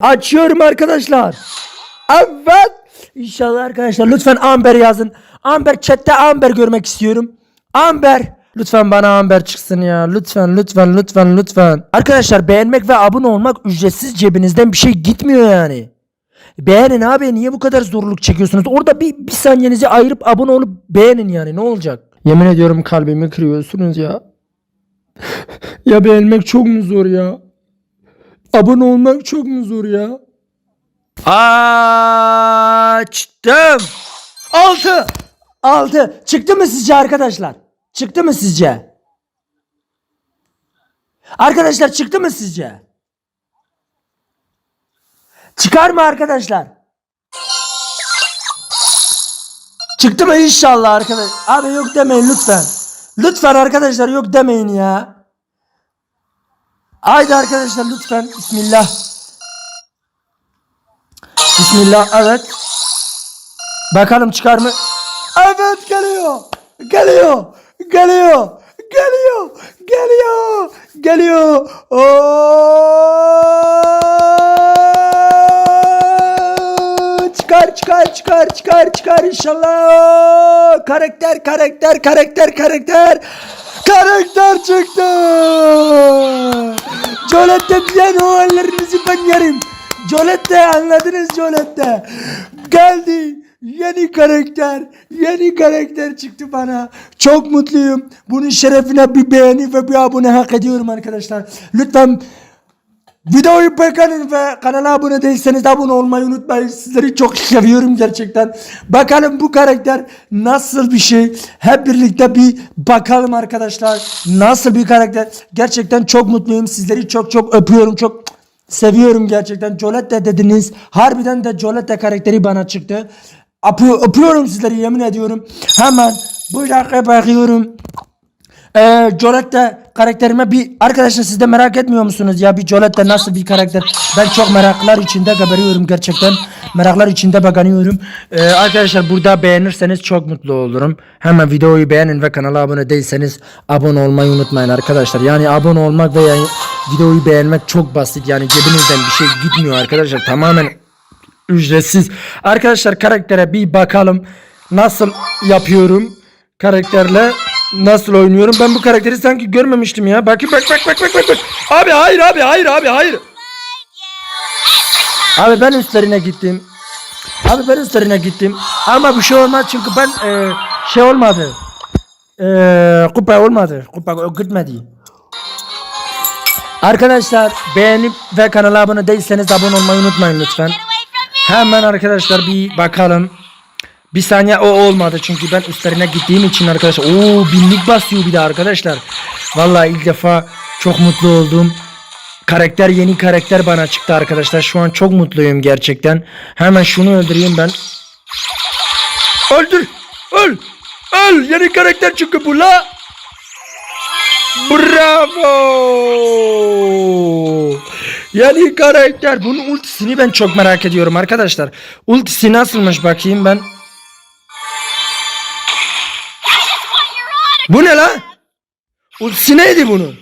Açıyorum arkadaşlar. Evet. İnşallah arkadaşlar lütfen Amber yazın. Amber chatte Amber görmek istiyorum. Amber. Lütfen bana Amber çıksın ya. Lütfen lütfen lütfen lütfen. Arkadaşlar beğenmek ve abone olmak ücretsiz cebinizden bir şey gitmiyor yani. Beğenin abi niye bu kadar zorluk çekiyorsunuz? Orada bir, bir saniyenizi ayırıp abone olup beğenin yani ne olacak? Yemin ediyorum kalbimi kırıyorsunuz ya. ya beğenmek çok mu zor ya? Abone olmak çok mu zor ya? Açtım. Altı. Altı. Çıktı mı sizce arkadaşlar? Çıktı mı sizce? Arkadaşlar çıktı mı sizce? Çıkar mı arkadaşlar? Çıktı mı inşallah arkadaş. Abi yok demeyin lütfen. Lütfen arkadaşlar yok demeyin ya. Haydi arkadaşlar lütfen. Bismillah. Bismillah evet. Bakalım çıkar mı? Evet geliyor. Geliyor. Geliyor. Geliyor. Geliyor. Geliyor. Oo! Çıkar çıkar çıkar çıkar çıkar inşallah. Karakter karakter karakter karakter. Karakter çıktı. Jolette diyen o ellerinizi ben yerim. Jolette anladınız Jolette. Geldi. Yeni karakter, yeni karakter çıktı bana. Çok mutluyum. Bunun şerefine bir beğeni ve bir abone hak ediyorum arkadaşlar. Lütfen videoyu beğenin ve kanala abone değilseniz abone olmayı unutmayın. Sizleri çok seviyorum gerçekten. Bakalım bu karakter nasıl bir şey. Hep birlikte bir bakalım arkadaşlar. Nasıl bir karakter. Gerçekten çok mutluyum. Sizleri çok çok öpüyorum. Çok seviyorum gerçekten. Jolette dediniz. Harbiden de Jolette karakteri bana çıktı. Öpü- öpüyorum sizleri yemin ediyorum. Hemen bu dakika bakıyorum. Ee, Jolette karakterime bir arkadaşlar siz de merak etmiyor musunuz ya? Bir Jolette nasıl bir karakter? Ben çok meraklar içinde geberiyorum gerçekten. Meraklar içinde bakanıyorum Ee, arkadaşlar burada beğenirseniz çok mutlu olurum. Hemen videoyu beğenin ve kanala abone değilseniz abone olmayı unutmayın arkadaşlar. Yani abone olmak ve yani videoyu beğenmek çok basit. Yani cebinizden bir şey gitmiyor arkadaşlar. Tamamen ücretsiz. Arkadaşlar karaktere bir bakalım. Nasıl yapıyorum karakterle nasıl oynuyorum? Ben bu karakteri sanki görmemiştim ya. Bak bak bak bak bak. bak. Abi hayır abi hayır abi hayır. Abi ben üstlerine gittim. Abi ben üstlerine gittim. Ama bir şey olmaz çünkü ben e, şey olmadı. E, kupa olmadı. Kupa gitmedi. Arkadaşlar beğenip ve kanala abone değilseniz abone olmayı unutmayın lütfen. Hemen arkadaşlar bir bakalım. Bir saniye o olmadı çünkü ben üstlerine gittiğim için arkadaşlar. Oo binlik basıyor bir de arkadaşlar. Vallahi ilk defa çok mutlu oldum. Karakter yeni karakter bana çıktı arkadaşlar. Şu an çok mutluyum gerçekten. Hemen şunu öldüreyim ben. Öldür. Öl. Öl. Yeni karakter çıktı bu la. Bravo. Yeni karakter. Bunun ultisini ben çok merak ediyorum arkadaşlar. Ultisi nasılmış bakayım ben. Bu ne la? Ultisi neydi bunun?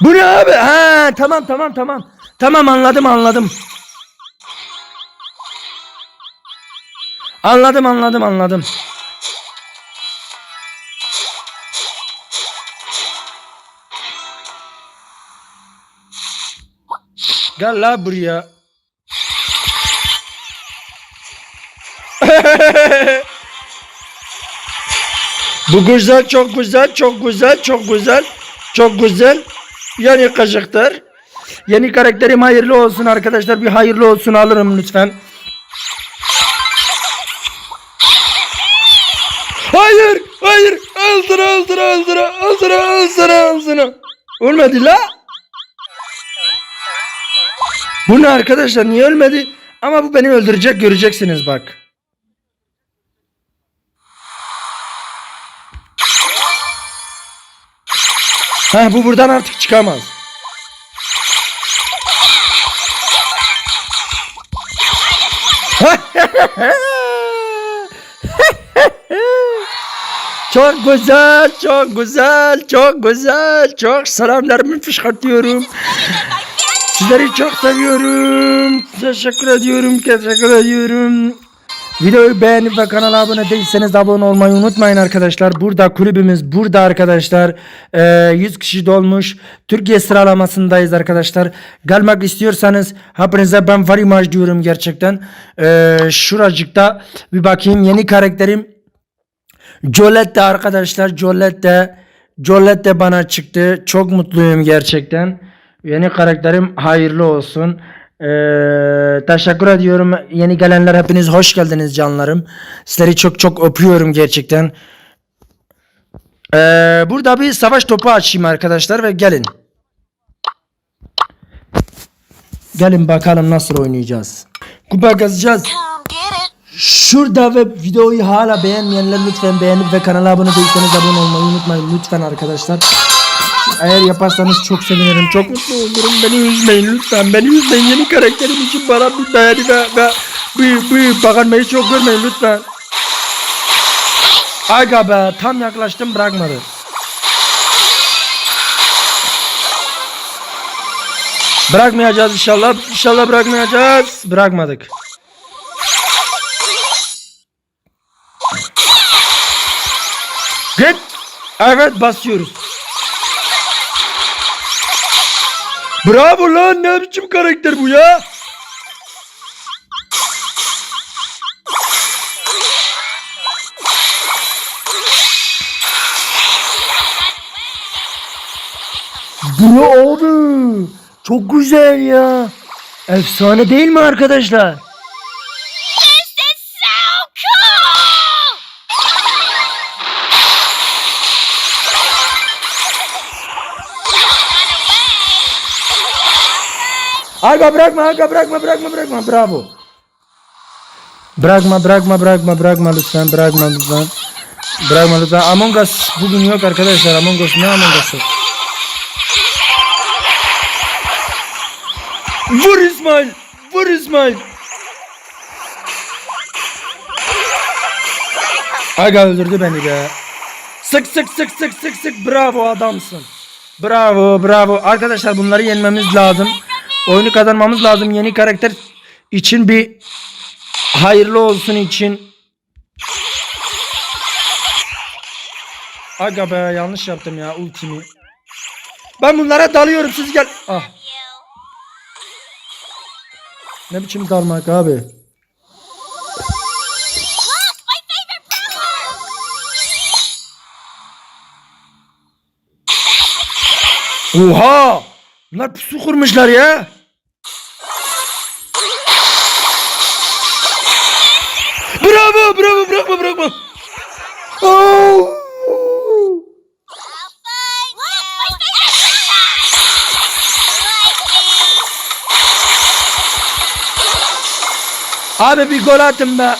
Bu ne abi? Ha tamam tamam tamam. Tamam anladım anladım. Anladım anladım anladım. Gel la buraya. Bu güzel, çok güzel, çok güzel, çok güzel, çok güzel. Yeni kaşıktır. Yeni karakterim hayırlı olsun arkadaşlar. Bir hayırlı olsun alırım lütfen. Hayır, hayır. Öldür, öldür, öldür, öldür, öldür, öldür. Ölmedi la. Bu ne arkadaşlar niye ölmedi? Ama bu beni öldürecek göreceksiniz bak. Heh, bu buradan artık çıkamaz. Çok güzel, çok güzel, çok güzel. Çok selamlarımı fışkırtıyorum. Sizleri çok seviyorum. Teşekkür ediyorum, teşekkür ediyorum. Videoyu beğenip ve kanala abone değilseniz abone olmayı unutmayın arkadaşlar. Burada kulübümüz burada arkadaşlar. Ee, 100 kişi dolmuş. Türkiye sıralamasındayız arkadaşlar. Gelmek istiyorsanız hepinize ben var imaj diyorum gerçekten. Ee, şuracıkta bir bakayım yeni karakterim Jolette arkadaşlar Jolette Jolette bana çıktı. Çok mutluyum gerçekten. Yeni karakterim hayırlı olsun. Ee, teşekkür ediyorum. Yeni gelenler hepiniz hoş geldiniz canlarım. Sizleri çok çok öpüyorum gerçekten. Ee, burada bir savaş topu açayım arkadaşlar ve gelin. Gelin bakalım nasıl oynayacağız. Kupa kazacağız. Şurada ve videoyu hala beğenmeyenler lütfen beğenip ve kanala abone değilseniz abone olmayı unutmayın lütfen arkadaşlar. Eğer yaparsanız çok sevinirim. Çok mutlu olurum. Beni üzmeyin lütfen. Beni üzmeyin. Yeni karakterim için bana bir beğeni ve, ve bir, bir bakınmayı çok görmeyin lütfen. Aga be tam yaklaştım bırakmadı. Bırakmayacağız inşallah. İnşallah bırakmayacağız. Bırakmadık. Git. Evet basıyoruz. Bravo lan ne biçim karakter bu ya? Ne abi? Çok güzel ya. Efsane değil mi arkadaşlar? Aga bırakma aga bırakma bırakma bırakma bravo. Bırakma bırakma bırakma bırakma lütfen bırakma lütfen. Bırakma lütfen. Among Us bugün yok arkadaşlar. Among Us ne Among Us'ı? Vur İsmail. Vur İsmail. Aga öldürdü beni be. Sık sık sık sık sık sık bravo adamsın. Bravo bravo. Arkadaşlar bunları yenmemiz lazım. Oyunu kazanmamız lazım. Yeni karakter için bir hayırlı olsun için. Aga be yanlış yaptım ya ultimi. Ben bunlara dalıyorum siz gel. Ah. Ne biçim dalmak abi. Oha! Bunlar pusu kurmuşlar ya. bırakma bırakma. Abi bir gol atın be.